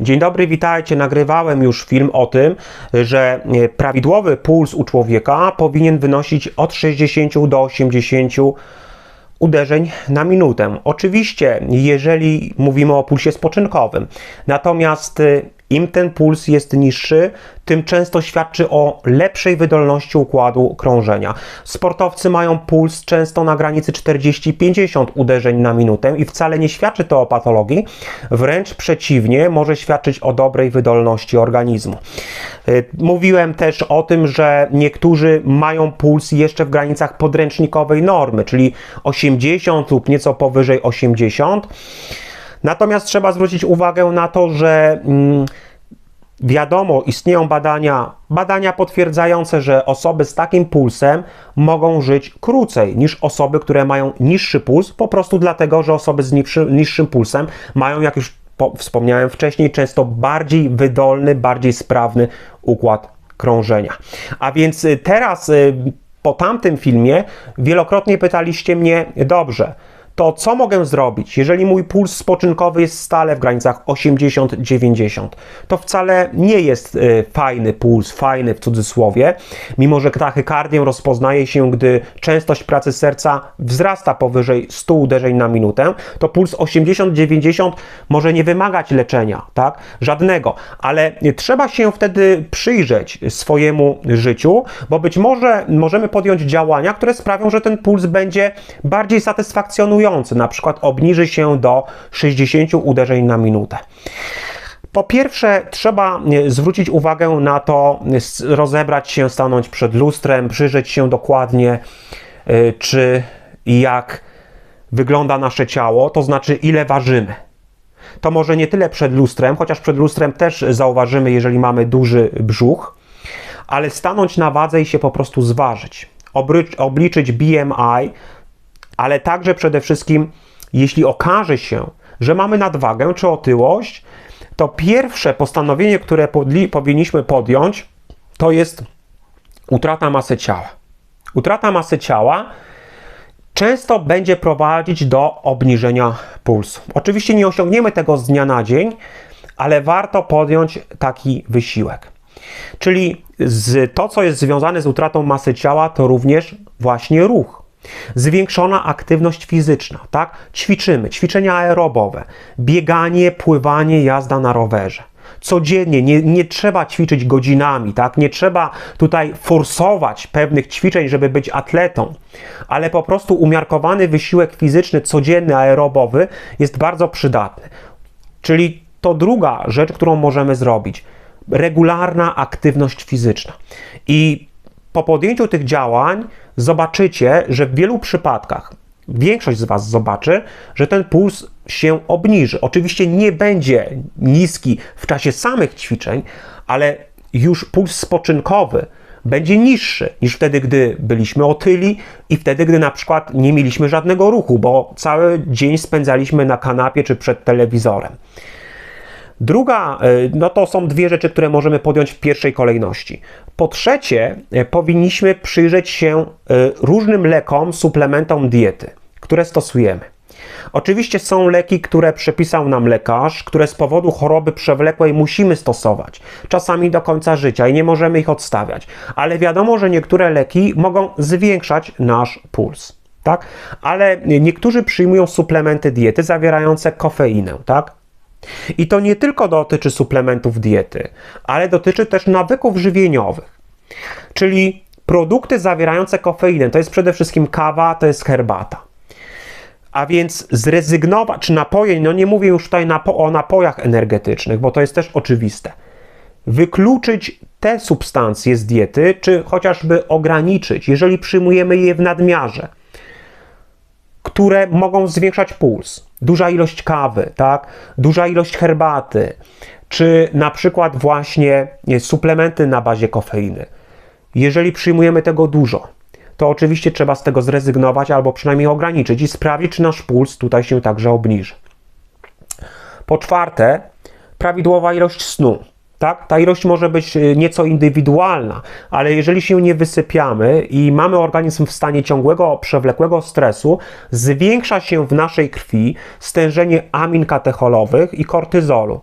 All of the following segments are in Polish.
Dzień dobry, witajcie. Nagrywałem już film o tym, że e, prawidłowy puls u człowieka powinien wynosić od 60 do 80 uderzeń na minutę. Oczywiście, jeżeli mówimy o pulsie spoczynkowym. Natomiast e, im ten puls jest niższy, tym często świadczy o lepszej wydolności układu krążenia. Sportowcy mają puls często na granicy 40-50 uderzeń na minutę i wcale nie świadczy to o patologii, wręcz przeciwnie, może świadczyć o dobrej wydolności organizmu. Y, mówiłem też o tym, że niektórzy mają puls jeszcze w granicach podręcznikowej normy, czyli 80 lub nieco powyżej 80. Natomiast trzeba zwrócić uwagę na to, że mm, wiadomo, istnieją badania, badania potwierdzające, że osoby z takim pulsem mogą żyć krócej niż osoby, które mają niższy puls, po prostu dlatego, że osoby z niższy, niższym pulsem mają, jak już po, wspomniałem wcześniej, często bardziej wydolny, bardziej sprawny układ krążenia. A więc y, teraz y, po tamtym filmie wielokrotnie pytaliście mnie, dobrze, to co mogę zrobić, jeżeli mój puls spoczynkowy jest stale w granicach 80-90? To wcale nie jest y, fajny puls, fajny w cudzysłowie, mimo że tachykardię rozpoznaje się, gdy częstość pracy serca wzrasta powyżej 100 uderzeń na minutę, to puls 80-90 może nie wymagać leczenia, tak? Żadnego, ale trzeba się wtedy przyjrzeć swojemu życiu, bo być może możemy podjąć działania, które sprawią, że ten puls będzie bardziej satysfakcjonujący na przykład obniży się do 60 uderzeń na minutę. Po pierwsze, trzeba e, zwrócić uwagę na to, rozebrać się, stanąć przed lustrem, przyjrzeć się dokładnie, e, czy i jak wygląda nasze ciało, to znaczy ile ważymy. To może nie tyle przed lustrem, chociaż przed lustrem też zauważymy, jeżeli mamy duży brzuch, ale stanąć na wadze i się po prostu zważyć. Obliczyć BMI, ale także przede wszystkim, jeśli okaże się, że mamy nadwagę czy otyłość, to pierwsze postanowienie, które powinniśmy podjąć, to jest utrata masy ciała. Utrata masy ciała często będzie prowadzić do obniżenia pulsu. Oczywiście nie osiągniemy tego z dnia na dzień, ale warto podjąć taki wysiłek. Czyli z, to, co jest związane z utratą masy ciała, to również właśnie ruch. Zwiększona aktywność fizyczna, tak? Ćwiczymy, ćwiczenia aerobowe, bieganie, pływanie, jazda na rowerze. Codziennie, nie, nie trzeba ćwiczyć godzinami, tak? Nie trzeba tutaj forsować pewnych ćwiczeń, żeby być atletą, ale po prostu umiarkowany wysiłek fizyczny, codzienny, aerobowy jest bardzo przydatny. Czyli to druga rzecz, którą możemy zrobić. Regularna aktywność fizyczna. I po podjęciu tych działań zobaczycie, że w wielu przypadkach, większość z Was zobaczy, że ten puls się obniży. Oczywiście nie będzie niski w czasie samych ćwiczeń, ale już puls spoczynkowy będzie niższy niż wtedy, gdy byliśmy otyli i wtedy, gdy na przykład nie mieliśmy żadnego ruchu, bo cały dzień spędzaliśmy na kanapie czy przed telewizorem. Druga, e, no to są dwie rzeczy, które możemy podjąć w pierwszej kolejności. Po trzecie, e, powinniśmy przyjrzeć się e, różnym lekom, suplementom diety, które stosujemy. Oczywiście są leki, które przepisał nam lekarz, które z powodu choroby przewlekłej musimy stosować, czasami do końca życia i nie możemy ich odstawiać, ale wiadomo, że niektóre leki mogą zwiększać nasz puls. Tak? Ale niektórzy przyjmują suplementy diety zawierające kofeinę, tak? I to nie tylko dotyczy suplementów diety, ale dotyczy też nawyków żywieniowych. Czyli produkty zawierające kofeinę to jest przede wszystkim kawa, to jest herbata. A więc zrezygnować, czy napoje, no nie mówię już tutaj napo o napojach energetycznych, bo to jest też oczywiste. Wykluczyć te substancje z diety, czy chociażby ograniczyć, jeżeli przyjmujemy je w nadmiarze, które mogą zwiększać puls duża ilość kawy, tak? duża ilość herbaty, czy na przykład właśnie suplementy na bazie kofeiny. Jeżeli przyjmujemy tego dużo, to oczywiście trzeba z tego zrezygnować albo przynajmniej ograniczyć i sprawdzić, czy nasz puls tutaj się także obniży. Po czwarte, prawidłowa ilość snu. Tak? Ta ilość może być y, nieco indywidualna, ale jeżeli się nie wysypiamy i mamy organizm w stanie ciągłego, przewlekłego stresu, zwiększa się w naszej krwi stężenie amin katecholowych i kortyzolu.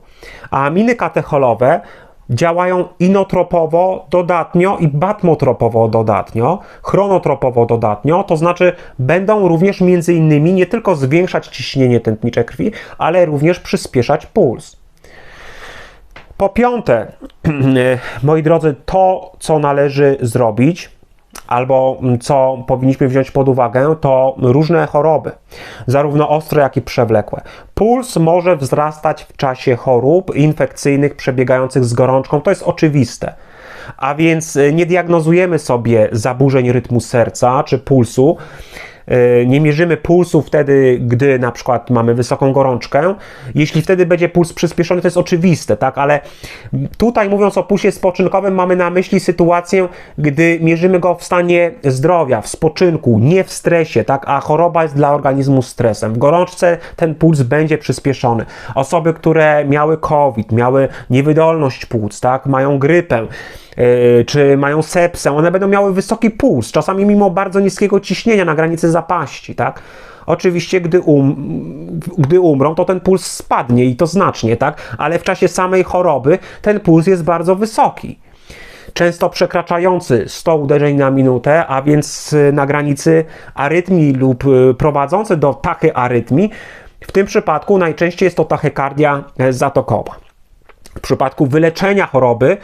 A aminy katecholowe działają inotropowo dodatnio i batmotropowo dodatnio, chronotropowo dodatnio, to znaczy będą również między innymi nie tylko zwiększać ciśnienie tętnicze krwi, ale również przyspieszać puls. Po piąte, moi drodzy, to co należy zrobić, albo co powinniśmy wziąć pod uwagę, to różne choroby, zarówno ostre, jak i przewlekłe. Puls może wzrastać w czasie chorób infekcyjnych przebiegających z gorączką, to jest oczywiste. A więc nie diagnozujemy sobie zaburzeń rytmu serca czy pulsu, E, nie mierzymy pulsu wtedy, gdy na przykład mamy wysoką gorączkę. Jeśli wtedy będzie puls przyspieszony, to jest oczywiste, tak? Ale tutaj mówiąc o pulsie spoczynkowym, mamy na myśli sytuację, gdy mierzymy go w stanie zdrowia, w spoczynku, nie w stresie, tak? A choroba jest dla organizmu stresem. W gorączce ten puls będzie przyspieszony. Osoby, które miały COVID, miały niewydolność płuc, tak? Mają grypę, czy mają sepsę, one będą miały wysoki puls, czasami mimo bardzo niskiego ciśnienia na granicy zapaści, tak? Oczywiście, gdy, um, gdy umrą, to ten puls spadnie i to znacznie, tak? Ale w czasie samej choroby ten puls jest bardzo wysoki. Często przekraczający 100 uderzeń na minutę, a więc y, na granicy arytmii lub y, prowadzący do tachyarytmii. W tym przypadku najczęściej jest to tachykardia e, zatokowa. W przypadku wyleczenia choroby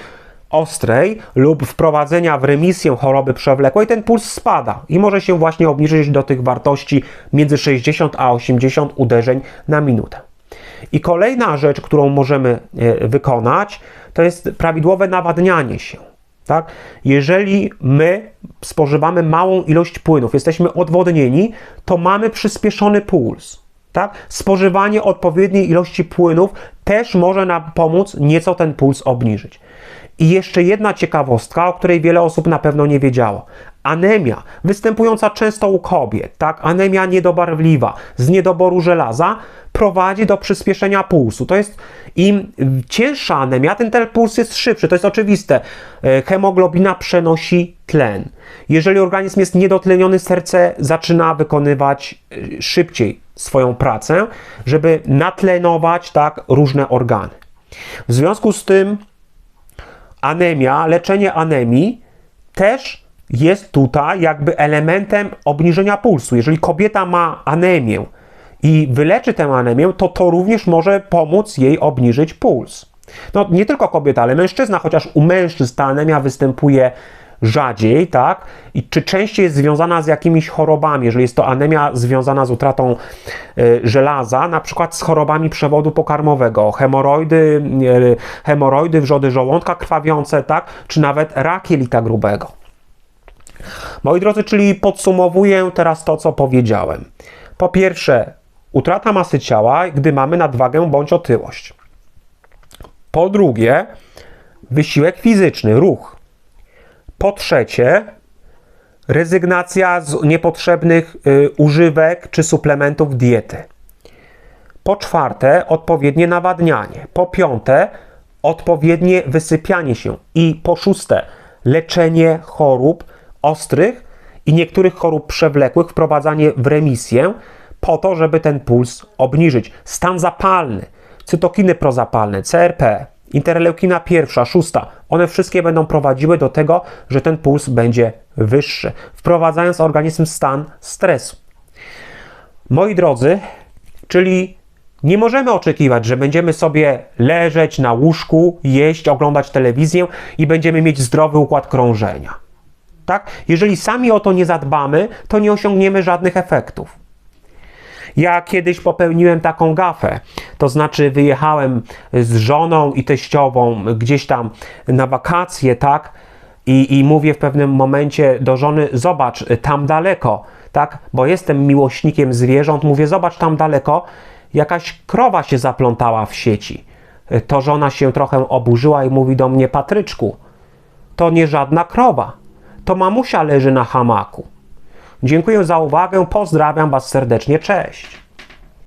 ostrej lub wprowadzenia w remisję choroby przewlekłej, ten puls spada i może się właśnie obniżyć do tych wartości między 60 a 80 uderzeń na minutę. I kolejna rzecz, którą możemy e, wykonać, to jest prawidłowe nawadnianie się. Tak? Jeżeli my spożywamy małą ilość płynów, jesteśmy odwodnieni, to mamy przyspieszony puls. Tak? Spożywanie odpowiedniej ilości płynów też może nam pomóc nieco ten puls obniżyć. I jeszcze jedna ciekawostka, o której wiele osób na pewno nie wiedziało. Anemia, występująca często u kobiet, tak, anemia niedobarwliwa z niedoboru żelaza, prowadzi do przyspieszenia pulsu. To jest im cięższa anemia, tym ten puls jest szybszy. To jest oczywiste. E, hemoglobina przenosi tlen. Jeżeli organizm jest niedotleniony, serce zaczyna wykonywać e, szybciej swoją pracę, żeby natlenować tak różne organy. W związku z tym anemia, leczenie anemii też jest tutaj jakby elementem obniżenia pulsu. Jeżeli kobieta ma anemię i wyleczy tę anemię, to to również może pomóc jej obniżyć puls. No nie tylko kobieta, ale mężczyzna, chociaż u mężczyzn ta anemia występuje rzadziej, tak? I czy częściej jest związana z jakimiś chorobami, jeżeli jest to anemia związana z utratą y, żelaza, na przykład z chorobami przewodu pokarmowego, hemoroidy, y, hemoroidy, wrzody żołądka krwawiące, tak? Czy nawet rak jelita grubego. Moi drodzy, czyli podsumowuję teraz to, co powiedziałem. Po pierwsze, utrata masy ciała, gdy mamy nadwagę bądź otyłość. Po drugie, wysiłek fizyczny, ruch. Po trzecie, rezygnacja z niepotrzebnych y, używek czy suplementów diety. Po czwarte, odpowiednie nawadnianie. Po piąte, odpowiednie wysypianie się. I po szóste, leczenie chorób ostrych i niektórych chorób przewlekłych, wprowadzanie w remisję po to, żeby ten puls obniżyć. Stan zapalny, cytokiny prozapalne, CRP, interleukina pierwsza, szósta, one wszystkie będą prowadziły do tego, że ten puls będzie wyższy, wprowadzając organizm stan stresu. Moi drodzy, czyli nie możemy oczekiwać, że będziemy sobie leżeć na łóżku, jeść, oglądać telewizję i będziemy mieć zdrowy układ krążenia. Tak? Jeżeli sami o to nie zadbamy, to nie osiągniemy żadnych efektów. Ja kiedyś popełniłem taką gafę, to znaczy wyjechałem z żoną i teściową gdzieś tam na wakacje, tak? I, I mówię w pewnym momencie do żony: Zobacz, tam daleko, tak? Bo jestem miłośnikiem zwierząt. Mówię: Zobacz tam daleko, jakaś krowa się zaplątała w sieci. To żona się trochę oburzyła i mówi do mnie: Patryczku, to nie żadna krowa, to mamusia leży na hamaku. Dziękuję za uwagę, pozdrawiam Was serdecznie, cześć.